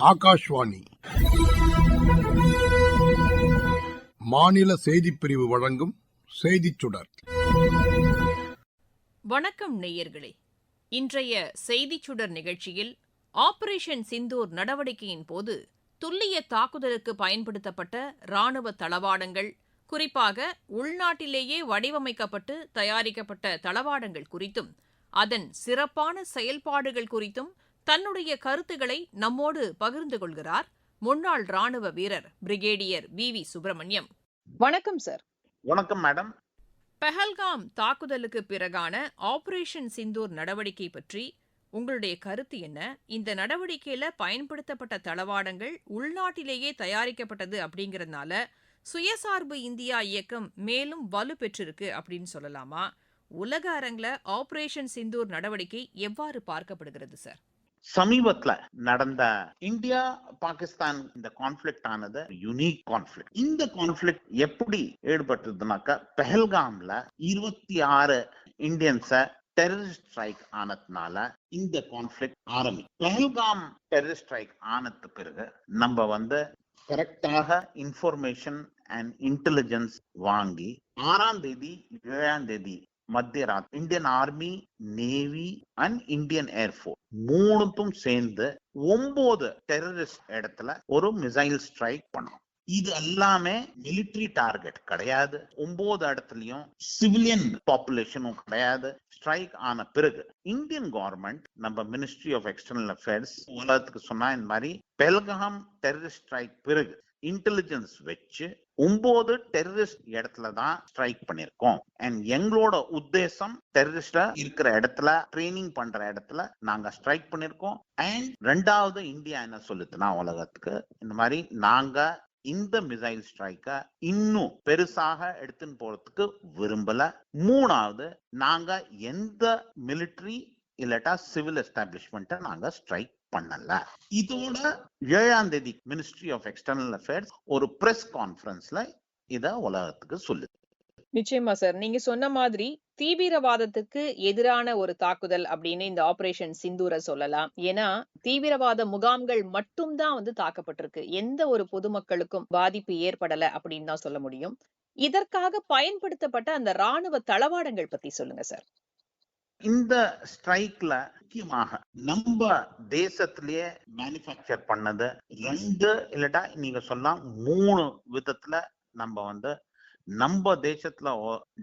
ஆகாஷ்வாணி. மாநில செய்திப்பிரிவு வழங்கும் செய்திச் சுடர். வணக்கம் நேயர்களே. இன்றைய செய்திச் சுடர் நிகழ்ச்சியில் ஆபரேஷன் சிந்தூர் நடவடிக்கையின் போது துல்லிய தாக்குதலுக்கு பயன்படுத்தப்பட்ட ராணுவ தளவாடங்கள் குறிப்பாக உள்நாட்டிலேயே வடிவமைக்கப்பட்டு தயாரிக்கப்பட்ட தளவாடங்கள் குறித்தும் அதன் சிறப்பான செயல்பாடுகள் குறித்தும் தன்னுடைய கருத்துக்களை நம்மோடு பகிர்ந்து கொள்கிறார் முன்னாள் ராணுவ வீரர் பிரிகேடியர் வி வி சுப்பிரமணியம். வணக்கம் சார். வணக்கம் மேடம். பெஹல்காம் தாக்குதலுக்கு பிறகான ஆபரேஷன் சிந்தூர் நடவடிக்கை பற்றி உங்களுடைய கருத்து என்ன? இந்த நடவடிக்கையில பயன்படுத்தப்பட்ட தளவாடங்கள் உள்நாட்டிலேயே தயாரிக்கப்பட்டது அப்படிங்கறதுனால சுயசார்பு இந்தியா இயக்கம் மேலும் வலு பெற்றிருக்கு அப்படின்னு சொல்லலாமா? உலக அரங்கில் ஆபரேஷன் சிந்தூர் நடவடிக்கை எவ்வாறு பார்க்கப்படுகிறது சார்? சமீபத்துல நடந்த இந்தியா பாகிஸ்தான் இந்த கான்ஃபிளிக்ட் ஆனது யுனிக் கான்ஃபிளிக்ட் இந்த கான்ஃபிளிக்ட் எப்படி ஈடுபட்டதுனாக்கா பெஹல்காம்ல இருபத்தி ஆறு இந்தியன்ஸ டெரரிஸ்ட் ஸ்ட்ரைக் ஆனதுனால இந்த கான்ஃபிளிக்ட் ஆரம்பி. பெஹல்காம் டெரரிஸ்ட் ஸ்ட்ரைக் ஆனது பிறகு நம்ம வந்து கரெக்டாக இன்ஃபர்மேஷன் அண்ட் இன்டெலிஜென்ஸ் வாங்கி ஆறாம் தேதி ஏழாம் தேதி மத்திய ராத் Indian army navy and Indian air force மூணுத்தும் சேர்ந்து ஒன்பது டெரரிஸ்ட் இடத்துல ஒரு மிசைல் ஸ்ட்ரைக் பண்ணும் இது எல்லாமே மிலிட்டரி டார்கெட் கிடையாது. ஒன்பது இடத்துலயும் சிவிலியன் பாப்புலேஷனும் கிடையாது. ஸ்ட்ரைக் ஆன பிறகு இந்தியன் கவர்மெண்ட் நம்ம மினிஸ்ட்ரி ஆஃப் எக்ஸ்டர்னல் அஃபேர்ஸ் உலகத்துக்கு சொன்னா இந்த மாதிரி பெல்காம் டெரரிஸ்ட் ஸ்ட்ரைக் பிறகு இன்டெலிஜென்ஸ் வச்சு ஒன்பது டெரரிஸ்ட் இடத்துல தான் ஸ்ட்ரைக் பண்ணிருக்கோம் அண்ட் எங்களோட உத்தேசம் டெரரிஸ்டா இருக்கிற இடத்துல ட்ரைனிங் பண்ற இடத்துல நாங்க ஸ்ட்ரைக் பண்ணிருக்கோம் அண்ட் ரெண்டாவது இந்தியா என்ன சொல்லுதுன்னா உலகத்துக்கு இந்த மாதிரி நாங்க இந்த மிசைல் ஸ்ட்ரைக்க இன்னும் பெருசாக எடுத்துன்னு போறதுக்கு விரும்பல. மூணாவது நாங்க எந்த மிலிட்டரி இல்லாட்டா சிவில் எஸ்டாப்ளிஷ்மெண்ட்டை நாங்க ஸ்ட்ரைக் பண்ணல. இதோட ஏழாம் தேதி மினிஸ்ட்ரி ஆஃப் எக்ஸ்டர்னல் அஃபேர்ஸ் ஒரு பிரஸ் கான்ஃபரன்ஸ்ல இத உலகத்துக்கு சொல்லுது. நிச்சயமா சார் நீங்க சொன்ன மாதிரி தீவிரவாதத்துக்கு எதிரான ஒரு தாக்குதல் அப்படின்னு இந்த ஆபரேஷன் சிந்தூரை சொல்லலாம். ஏன்னா தீவிரவாத முகாம்கள் மட்டும்தான் வந்து தாக்கப்பட்டிருக்கு. எந்த ஒரு பொதுமக்களுக்கும் பாதிப்பு ஏற்படல அப்படின்னு தான் சொல்ல முடியும். இதற்காக பயன்படுத்தப்பட்ட அந்த ராணுவ தளவாடங்கள் பத்தி சொல்லுங்க சார் இந்த ஸ்ட்ரைக்ல முக்கியமாக நம்ம தேசத்திலேயே மேனுஃபேக்சர் பண்ணது ரெண்டு இல்லட்டா நீங்க சொல்லலாம் மூணு விதத்துல நம்ம வந்து நம்ம தேசத்துல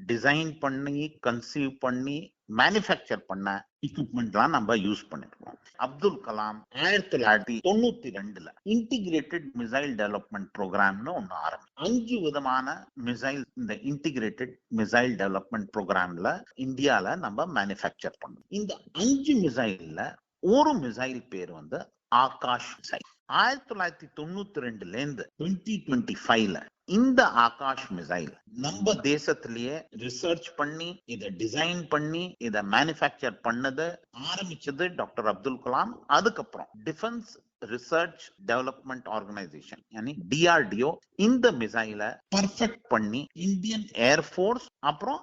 டிசைன் பண்ணி கன்சீவ் பண்ணி மேனுஃபேக்சர் பண்ண எக்யூப்மெண்ட்லாம் நம்ம யூஸ் பண்ணிருக்கோம். அப்துல் கலாம் ஆயிரத்தி தொள்ளாயிரத்தி தொண்ணூத்தி ரெண்டுல இன்டிகிரேட்டட் மிசைல் டெவலப்மெண்ட் ப்ரோக்ராம்னு ஒன்று ஆரம்பி அஞ்சு விதமான மிசைல் இந்த இன்டிகிரேட்டட் மிசைல் டெவலப்மெண்ட் ப்ரோக்ராம்ல இந்தியால நம்ம மேனுஃபேக்சர் பண்ணோம். இந்த அஞ்சு மிசைல்ல ஒரு மிசைல் பேர் வந்து ஆகாஷ் மிசைல் ஆயிரத்தி தொள்ளாயிரத்தி தொண்ணூத்தி ரெண்டுல இருந்து டுவெண்ட்டி டுவெண்ட்டி ஃபைவ்ல இந்த ஆகாஷ் மிசைல் நம்ம தேசத்திலேயே ரிசர்ச் பண்ணி இதை டிசைன் பண்ணி இதை மேனுஃபேக்சர் பண்ணது ஆரம்பிச்சது டாக்டர் அப்துல் கலாம். அதுக்கப்புறம் டிஃபென்ஸ் ரிசர்ச் டெவலப்மெண்ட் ஆர்கனைசேஷன் யானி டிஆர்டிஓ இந்த மிசைலை பர்ஃபெக்ட் பண்ணி இந்தியன் ஏர்ஃபோர்ஸ் அப்புறம்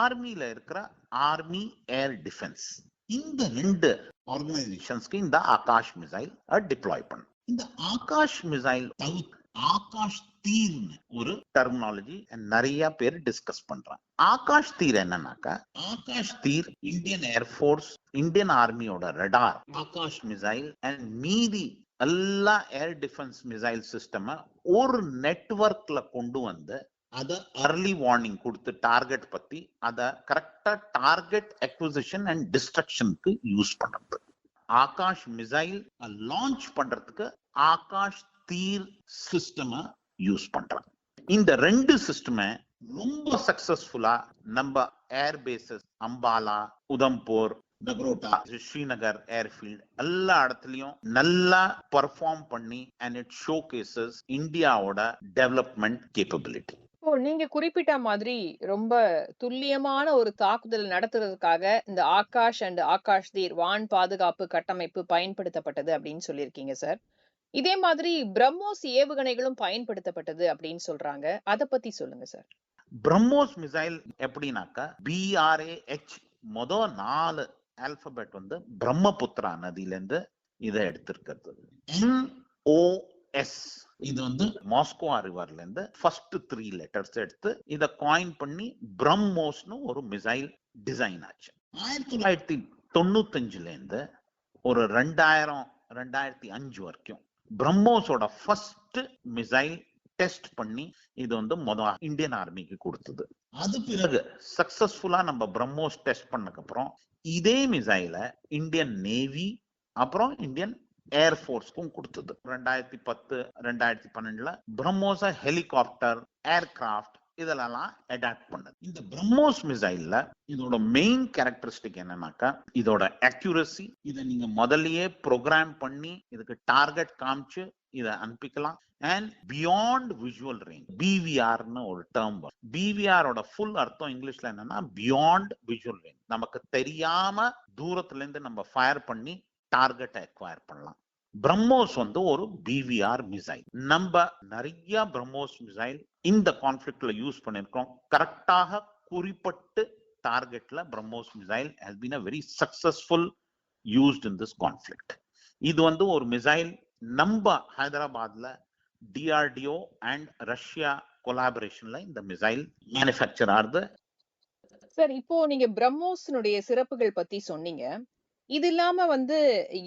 ஆர்மில இருக்கிற ஆர்மி ஏர் டிஃபென்ஸ் இந்த ரெண்டு ஆர்கனைசேஷன்ஸ்க்கு இந்த ஆகாஷ் மிசைல் டிப்ளாய் பண்ணும் இந்த ஆகாஷ் மிசைல் தவிர்த்து ஆகாஷ் தீர்னு ஒரு டெர்மினாலஜி நிறைய பேர் டிஸ்கஸ் பண்றாங்க. ஆகாஷ் தீர் என்னன்னாக்கா Akash Teer Indian air force Indian ஆர்மியோட radar Akash missile and மீதி எல்லா ஏர் டிஃபென்ஸ் மிசைல் சிஸ்டம் ஒரு நெட்வொர்க்ல கொண்டு வந்து அதை அர்லி வார்னிங் கொடுத்து டார்கெட் பத்தி அத கரெக்டா டார்கெட் அக்விசிஷன் அண்ட் டிஸ்ட்ரக்ஷனுக்கு யூஸ் பண்றது. ஆகாஷ் மிசைல் லான்ச் பண்றதுக்கு ஆகாஷ் தீர் சிஸ்டம யூஸ் பண்றாங்க இந்த ரெண்டு சிஸ்டமே ரொம்ப சக்சஸ்ஃபுல்லா நம்ம air bases Ambala Udhampur Nagrota Srinagar airfield எல்லா இடத்துலயும் நல்லா பர்ஃபார்ம் பண்ணி அண்ட் இட் ஷோ கேசஸ் இந்தியாவோட டெவலப்மெண்ட் கேப்பபிலிட்டி இப்போ நீங்க குறிப்பிட்ட மாதிரி ரொம்ப துல்லியமான ஒரு தாக்குதல் நடத்துறதுக்காக இந்த ஆகாஷ் அண்ட் ஆகாஷ் தீர் வான் பாதுகாப்பு கட்டமைப்பு பயன்படுத்தப்பட்டது அப்படின்னு சொல்லியிருக்கீங்க சார். இதே மாதிரி பிரம்மோஸ் ஏவுகணைகளும் பயன்படுத்தப்பட்டது அப்படின்னு சொல்றாங்க. அத பத்தி சொல்லுங்க சார் பிரம்மோஸ் மிசைல் எப்படின்னாக்கா பிஆர்ஏஹெச் மொத நாலு ஆல்பபெட் வந்து பிரம்மபுத்திரா நதியிலேருந்து இதை எடுத்திருக்கிறது. என்ஓஎஸ் இது வந்து மாஸ்கோ ரிவர்ல இருந்து ஃபர்ஸ்ட் த்ரீ லெட்டர்ஸ் எடுத்து இதை காயின் பண்ணி பிரம்மோஸ்னு ஒரு மிசைல் டிசைன் ஆச்சு. ஆயிரத்தி தொள்ளாயிரத்தி தொண்ணூத்தஞ்சுல இருந்து ஒரு ரெண்டாயிரம் ரெண்டாயிரத்தி அஞ்சு வரைக்கும் பிரம்மோஸோட ஃபர்ஸ்ட் மிசைல் டெஸ்ட் பண்ணி இது வந்து மொத இந்தியன் ஆர்மிக்கு கொடுத்தது. அது பிறகு சக்சஸ்ஃபுல்லா நம்ம பிரம்மோஸ் டெஸ்ட் பண்ணக்கு அப்புறம் இதே மிசைல இந்தியன் நேவி அப்புறம் இந்தியன் ஏர்ஃபோர்ஸ்க்கும் கொடுத்தது. ரெண்டாயிரத்தி பத்து ரெண்டாயிரத்தி பன்னெண்டுல பிரம்மோஸ ஹெலிகாப்டர் ஏர்கிராஃப்ட் இதெல்லாம் அடாப்ட் பண்ணுது. இந்த பிரம்மோஸ் மிசைல்ல இதோட மெயின் கேரக்டரிஸ்டிக் என்னன்னாக்கா இதோட அக்யூரசி இதை நீங்க முதல்லயே ப்ரோக்ராம் பண்ணி இதுக்கு டார்கெட் காமிச்சு இதை அனுப்பிக்கலாம். அண்ட் பியாண்ட் விஷுவல் ரேஞ்ச் பிவிஆர்னு ஒரு டேர்ம் வரும். பிவிஆரோட ஃபுல் அர்த்தம் இங்கிலீஷ்ல என்னன்னா பியாண்ட் விஷுவல் ரேஞ்ச் நமக்கு தெரியாம தூரத்துல இருந்து நம்ம ஃபயர் பண்ணி டார்கெட்டை அக்வயர் பண்ணலாம். பிரம்மோஸ் வந்து ஒரு பிவிஆர் மிசைல் நம்ம நிறைய பிரம்மோஸ் மிசைல் இந்த கான்ஃபிளிக்ட்ல யூஸ் பண்ணிருக்கோம். கரெக்டாக குறிப்பிட்டு டார்கெட்ல BrahMos missile has been a very successful used in this conflict இது வந்து ஒரு மிசைல் நம்ம ஹைதராபாத்ல டிஆர்டிஓ அண்ட் ரஷ்யா கொலாபரேஷன்ல இந்த மிசைல் மேனுஃபேக்சர் ஆகுது. சார் இப்போ நீங்க பிரம்மோஸினுடைய சிறப்புகள் பத்தி சொன்னீங்க. இது இல்லாம வந்து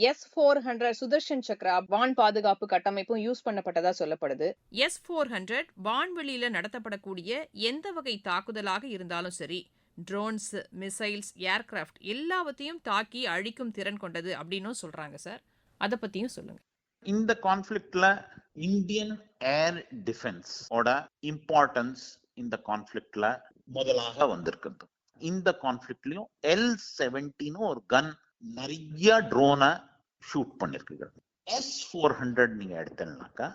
S four hundred Sudarshan Chakra வான் பாதுகாப்பு கட்டமைப்பும் யூஸ் பண்ணப்பட்டதா சொல்லப்படுது. எஸ் ஃபோர் ஹண்ட்ரட் வான்வெளியில நடத்தப்படக்கூடிய எந்த வகை தாக்குதலாக இருந்தாலும் சரி ட்ரோன்ஸ் மிசைல்ஸ் ஏர்கிராஃப்ட் எல்லாவற்றையும் தாக்கி அழிக்கும் திறன் கொண்டது அப்படின்னும் சொல்றாங்க சார் அதை பத்தியும் சொல்லுங்க. இந்த கான்ஃபிளிக்ட்ல இந்தியன் ஏர் டிஃபென்ஸ் ஓட இம்பார்ட்டன்ஸ் இந்த கான்ஃபிளிக்ட்ல முதலாக வந்திருக்குது. இந்த கான்ஃபிளிக்ட்லயும் எல் செவன்டின்னு ஒரு கன் நிறைய ட்ரோனை ஷூட் பண்ணிருக்கு எஸ் ஃபோர் ஹண்ட்ரட் நீங்க எடுத்தீங்கன்னாக்கா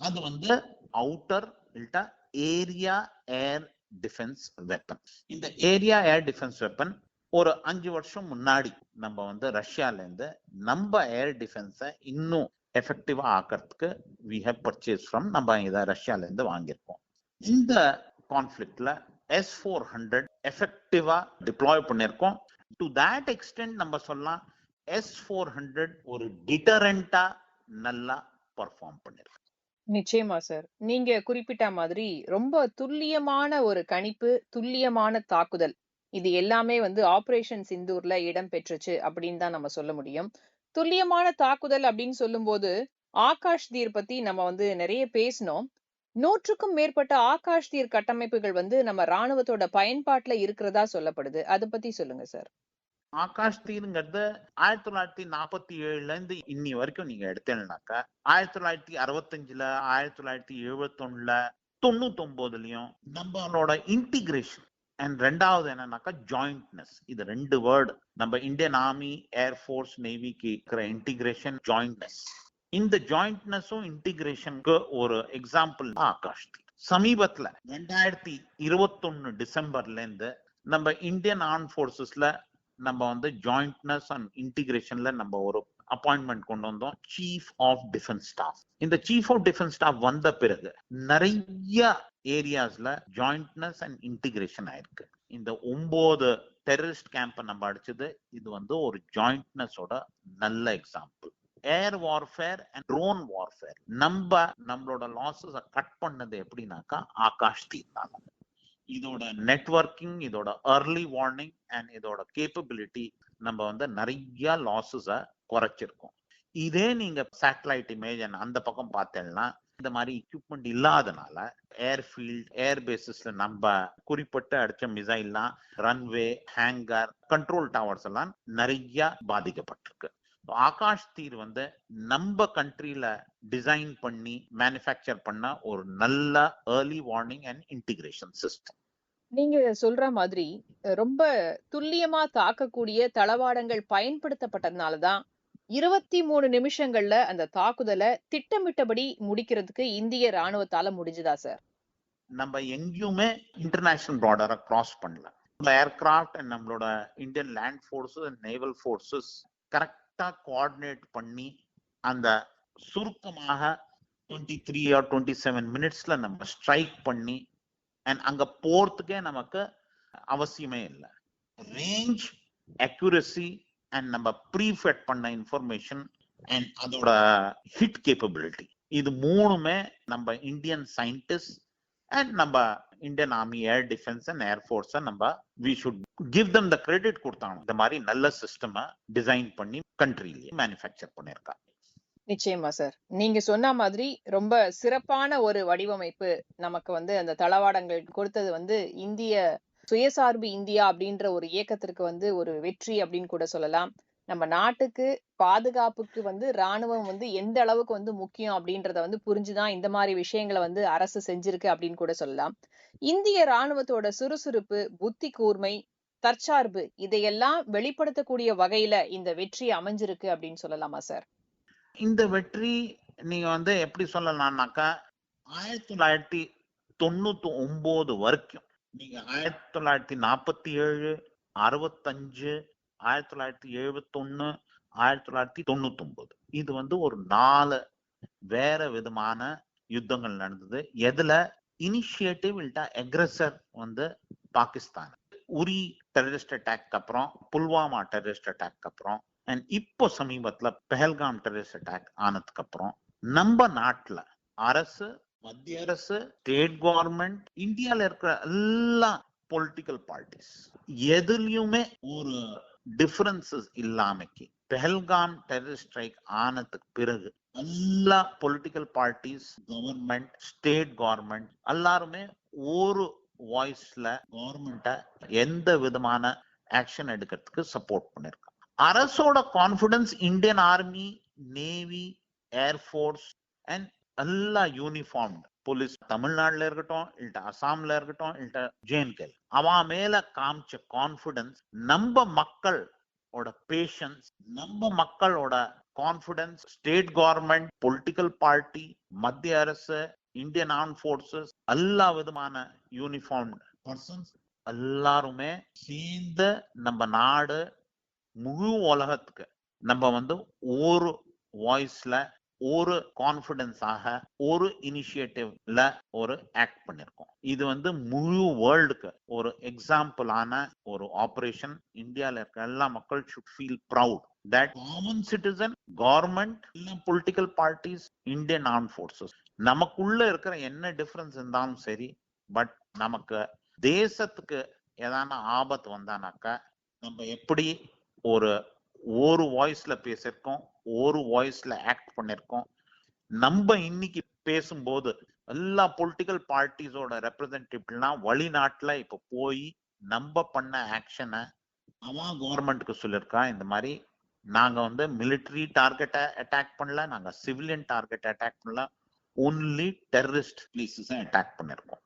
அது வந்து அவுட்டர் இல்லட்டா ஏரியா ஏர் டிஃபென்ஸ் வெப்பன் இந்த ஏரியா ஏர் டிஃபென்ஸ் வெப்பன் ஒரு அஞ்சு வருஷம் முன்னாடி நம்ம வந்து ரஷ்யால இருந்து நம்ம ஏர் டிஃபென்ஸை இன்னும் எஃபெக்டிவா ஆக்கிறதுக்கு வி ஹவ் பர்ச்சேஸ் ஃப்ரம் நம்ம இதை ரஷ்யால இருந்து வாங்கியிருக்கோம். இந்த கான்ஃபிளிக்ட்ல எஸ் ஃபோர் ஹண்ட்ரட் எஃபெக்டிவா டிப்ளாய் பண்ணியிருக்கோம். டு தேட் எக்ஸ்டென்ட் நம்ம சொல்லலாம் எஸ் ஃபோர் ஹண்ட்ரட் ஒரு டிட்டரண்டா நல்லா பர்ஃபார்ம் பண்ணிருக்கு. நிச்சயமா சார் நீங்க குறிப்பிட்ட மாதிரி ரொம்ப துல்லியமான ஒரு கணிப்பு துல்லியமான தாக்குதல். இது எல்லாமே வந்து ஆபரேஷன் சிந்தூர்ல இடம் பெற்றுச்சு அப்படின்னு தான் நம்ம சொல்ல முடியும். துல்லியமான தாக்குதல் அப்படின்னு சொல்லும்போது ஆகாஷ் தீர் பத்தி நம்ம வந்து நிறைய பேசினோம். நூற்றுக்கும் மேற்பட்ட ஆகாஷ் தீர் கட்டமைப்புகள் வந்து நம்ம ராணுவத்தோட பயன்பாட்டுல இருக்கிறதா சொல்லப்படுது. அதை பத்தி சொல்லுங்க சார். ஆகாஷ் தீருங்கிறது ஆயிரத்தி தொள்ளாயிரத்தி நாற்பத்தி ஏழுல இருந்து இன்னி வரைக்கும் நீங்க எடுத்தீங்கன்னாக்கா ஆயிரத்தி தொள்ளாயிரத்தி அறுபத்தஞ்சுல ஆயிரத்தி தொள்ளாயிரத்தி எழுபத்தொன்னுல தொண்ணூத்தி ஒன்பதுலயும் நம்மளோட இன்டிகிரேஷன் அண்ட் ரெண்டாவது என்னன்னாக்கா ஜாயிண்ட்னஸ் இது ரெண்டு வேர்டு நம்ம இந்தியன் ஆர்மி ஏர்ஃபோர்ஸ் நேவிக்கு இருக்கிற இன்டிகிரேஷன் ஜாயிண்ட்னஸ் இந்த ஜாயிண்ட்னஸும் இன்டிகிரேஷனுக்கு ஒரு எக்ஸாம்பிள் ஆகாஷ் சமீபத்துல ரெண்டாயிரத்தி இருபத்தொன்னு டிசம்பர்ல இருந்து நம்ம இந்தியன் ஆர்ம் ஃபோர்ஸஸ்ல நம்ம வந்து ஜாயிண்ட்னஸ் அண்ட் இன்டிகிரேஷன்ல நம்ம ஒரு அப்பாயின்மெண்ட் கொண்டு வந்தோம். சீஃப் ஆஃப் டிஃபென்ஸ் ஸ்டாஃப் இந்த சீஃப் ஆஃப் டிஃபென்ஸ் ஸ்டாஃப் வந்த பிறகு நிறைய ஏரியாஸ்ல ஜாயிண்ட்னஸ் அண்ட் இன்டிகிரேஷன் ஆயிருக்கு. இந்த ஒன்பது டெரரிஸ்ட் கேம்ப நம்ம அடிச்சது. இது வந்து ஒரு ஜாயிண்ட்னஸோட நல்ல example air warfare and drone warfare நம்ம நம்மளோட லாசஸ கட் பண்ணது எப்படின்னாக்கா ஆகாஷ் தீர்ந்தாங்க இதோட நெட்வொர்க்கிங் இதோட அர்லி வார்னிங் அண்ட் இதோட கேப்பபிலிட்டி நம்ம வந்து நிறைய லாசஸ குறைச்சிருக்கோம். இதே நீங்க சேட்டலைட் இமேஜ் அந்த பக்கம் பார்த்தேன்னா இந்த மாதிரி எக்யூப்மெண்ட் இல்லாதனால ஏர்ஃபீல்ட் ஏர் பேசிஸ்ல நம்ம குறிப்பிட்டு அடிச்ச மிசைல்லாம் ரன்வே ஹேங்கர் கண்ட்ரோல் டவர்ஸ் எல்லாம் நிறைய பாதிக்கப்பட்டிருக்கு. ஆகாஷ் தீர் வந்து நம்ம கண்ட்ரில டிசைன் பண்ணி மேனுஃபேக்சர் பண்ண ஒரு நல்ல early warning and integration system நீங்க சொல்ற மாதிரி ரொம்ப துல்லியமா தாக்கக்கூடிய தளவாடங்கள் பயன்படுத்தப்பட்டதுனாலதான் இருபத்தி மூணு நிமிஷங்கள்ல அந்த தாக்குதலை திட்டமிட்டபடி முடிக்கிறதுக்கு இந்திய ராணுவத்தால முடிஞ்சுதா சார் நம்ம எங்கேயுமே இன்டர்நேஷனல் பார்டரை கிராஸ் பண்ணல. ஏர்கிராஃப்ட் அண்ட் நம்மளோட Indian land forces and naval forces கரெக்டா கோஆர்டினேட் பண்ணி அந்த சுருக்கமாக twenty three or twenty seven மினிட்ஸ்ல நம்ம ஸ்ட்ரைக் பண்ணி அண்ட் அங்க போறதுக்கே நமக்கு அவசியமே இல்லை. ரேஞ்ச் அக்யூரசி அண்ட் நம்ம ப்ரீஃபெட் பண்ண இன்ஃபர்மேஷன் அண்ட் அதோட ஹிட் கேப்பபிலிட்டி இது மூணுமே நம்ம இந்தியன் சயின்டிஸ்ட் அண்ட் நம்ம Indian army air defence and air force நம்ம we should give them the credit கொடுத்தாங்க. இந்த மாதிரி நல்ல சிஸ்டம் டிசைன் பண்ணி கண்ட்ரிலேயே மேனுஃபேக்சர் பண்ணியிருக்காங்க நிச்சயமா சார் நீங்க சொன்ன மாதிரி ரொம்ப சிறப்பான ஒரு வடிவமைப்பு நமக்கு வந்து அந்த தளவாடங்கள் கொடுத்தது வந்து இந்திய சுயசார்பு இந்தியா அப்படின்ற ஒரு இயக்கத்திற்கு வந்து ஒரு வெற்றி அப்படின்னு கூட சொல்லலாம். நம்ம நாட்டுக்கு பாதுகாப்புக்கு வந்து ராணுவம் வந்து எந்த அளவுக்கு வந்து முக்கியம் அப்படின்றத வந்து புரிஞ்சுதான் இந்த மாதிரி விஷயங்களை வந்து அரசு செஞ்சிருக்கு அப்படின்னு கூட சொல்லலாம். இந்திய ராணுவத்தோட சுறுசுறுப்பு புத்தி கூர்மை தற்சார்பு இதையெல்லாம் வெளிப்படுத்தக்கூடிய வகையில இந்த வெற்றி அமைஞ்சிருக்கு அப்படின்னு சொல்லலாமா சார்? இந்த வெற்றி நீங்க வந்து எப்படி சொல்லலாம்னாக்கா ஆயிரத்தி தொள்ளாயிரத்தி தொண்ணூத்தி ஒன்பது வரைக்கும் நீங்க ஆயிரத்தி தொள்ளாயிரத்தி நாற்பத்தி ஏழு அறுபத்தஞ்சு ஆயிரத்தி தொள்ளாயிரத்தி எழுபத்தொன்னு ஆயிரத்தி தொள்ளாயிரத்தி தொண்ணூத்தி ஒன்பது இது வந்து ஒரு நாலு வேற விதமான யுத்தங்கள் நடந்தது. எதுல? இனிஷியேட்டிவ் இல்லட்டா அக்ரஸர் வந்து பாகிஸ்தான். உரி டெரரிஸ்ட் அட்டாக் அப்புறம் புல்வாமா டெரரிஸ்ட் அட்டாக் அப்புறம் அண்ட் இப்போ சமீபத்துல பெஹல்காம் டெரரிஸ்ட் அட்டாக் ஆனதுக்கு அப்புறம் நம்ம நாட்டுல அரசு மத்திய அரசு ஸ்டேட் கவர்மெண்ட் இந்தியால இருக்கிற எல்லா பொலிட்டிக்கல் பார்ட்டிஸ் எதுலயுமே ஒரு டிஃபரன்சஸ் இல்லாமக்கு. பெஹல்காம் டெரரிஸ்ட் ஸ்ட்ரைக் ஆனதுக்கு பிறகு எல்லா political parties government state government எல்லாருமே ஒரு வாய்ஸ்ல கவர்மெண்ட்டை எந்த விதமான ஆக்ஷன் எடுக்கிறதுக்கு சப்போர்ட் பண்ணிருக்காங்க. அரசோட confidence Indian army navy air force and எல்லா யூனிஃபார்ம் போலீஸ் தமிழ்நாடுல இருக்கட்டும் இல்லட்ட அசாம்ல இருக்கட்டும் இல்லட்ட ஜேஎன்கே அவன் மேல காமிச்ச கான்பிடன்ஸ் நம்ம மக்களோட பேஷன்ஸ் நம்ம மக்களோட confidence state government political party மத்திய அரசு இந்தியன் ஆர்ம் ஃபோர்ஸஸ் எல்லா விதமான யூனிஃபார்ம் பர்சன்ஸ் எல்லாருமே சேர்ந்த நம்ம நாடு முழு உலகத்துக்கு நம்ம வந்து ஒரு வாய்ஸ்ல ஒரு கான்பிடன்ஸாக ஒரு இனிஷியேட்டிவ்ல ஒரு ஆக்ட் பண்ணிருக்கோம். இது வந்து முழு வேர்ல்டுக்கு ஒரு எக்ஸாம்பிளான ஒரு ஆபரேஷன் இந்தியால இருக்க எல்லா மக்கள் should feel proud that common citizen government political parties Indian arm forces நமக்குள்ள இருக்கிற என்ன டிஃபரன்ஸ் இருந்தாலும் சரி பட் நமக்கு தேசத்துக்கு ஏதான ஆபத்து வந்தானாக்கா நம்ம எப்படி ஒரு ஒரு வாய்ஸ்ல பேசியிருக்கோம் ஒரு வாய்ஸ்ல ஆக்ட் பண்ணிருக்கோம் நம்ம இன்னைக்கு பேசும்போது எல்லா பொலிட்டிக்கல் பார்ட்டிஸோட ரெப்ரசன்டேட்டிவ்லாம் வெளிநாட்டுல இப்ப போய் நம்ம பண்ண ஆக்ஷனை அவன் கவர்மெண்ட்டுக்கு சொல்லியிருக்கான் இந்த மாதிரி நாங்க வந்து மிலிட்டரி டார்கெட்டை அட்டாக் பண்ணல நாங்க சிவிலியன் டார்கெட்டை அட்டாக் பண்ணல. ஒன்லி டெரரிஸ்ட் பிளேசஸ் அட்டாக் பண்ணிருக்கோம்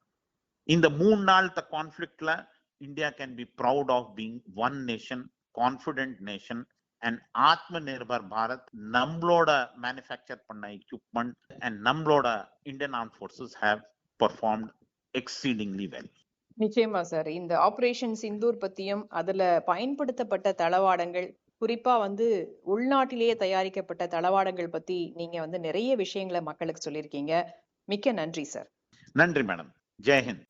இந்த மூணு நாள் கான்ஃபிளிக்ட்ல India can be proud of being one nation confident nation and Atma Nirbhar Bharat நம்மளோட மேனுஃபேக்சர் பண்ண எக்யூப்மெண்ட் அண்ட் நம்மளோட Indian arm forces have performed exceedingly well நிச்சயமா சார் இந்த ஆபரேஷன் சிந்தூர் பத்தியும் அதுல பயன்படுத்தப்பட்ட தளவாடங்கள் குறிப்பா வந்து உள்நாட்டிலேயே தயாரிக்கப்பட்ட தளவாடங்கள் பத்தி நீங்க வந்து நிறைய விஷயங்களை மக்களுக்கு சொல்லியிருக்கீங்க. மிக்க நன்றி சார் நன்றி மேடம் ஜெய்ஹிந்த்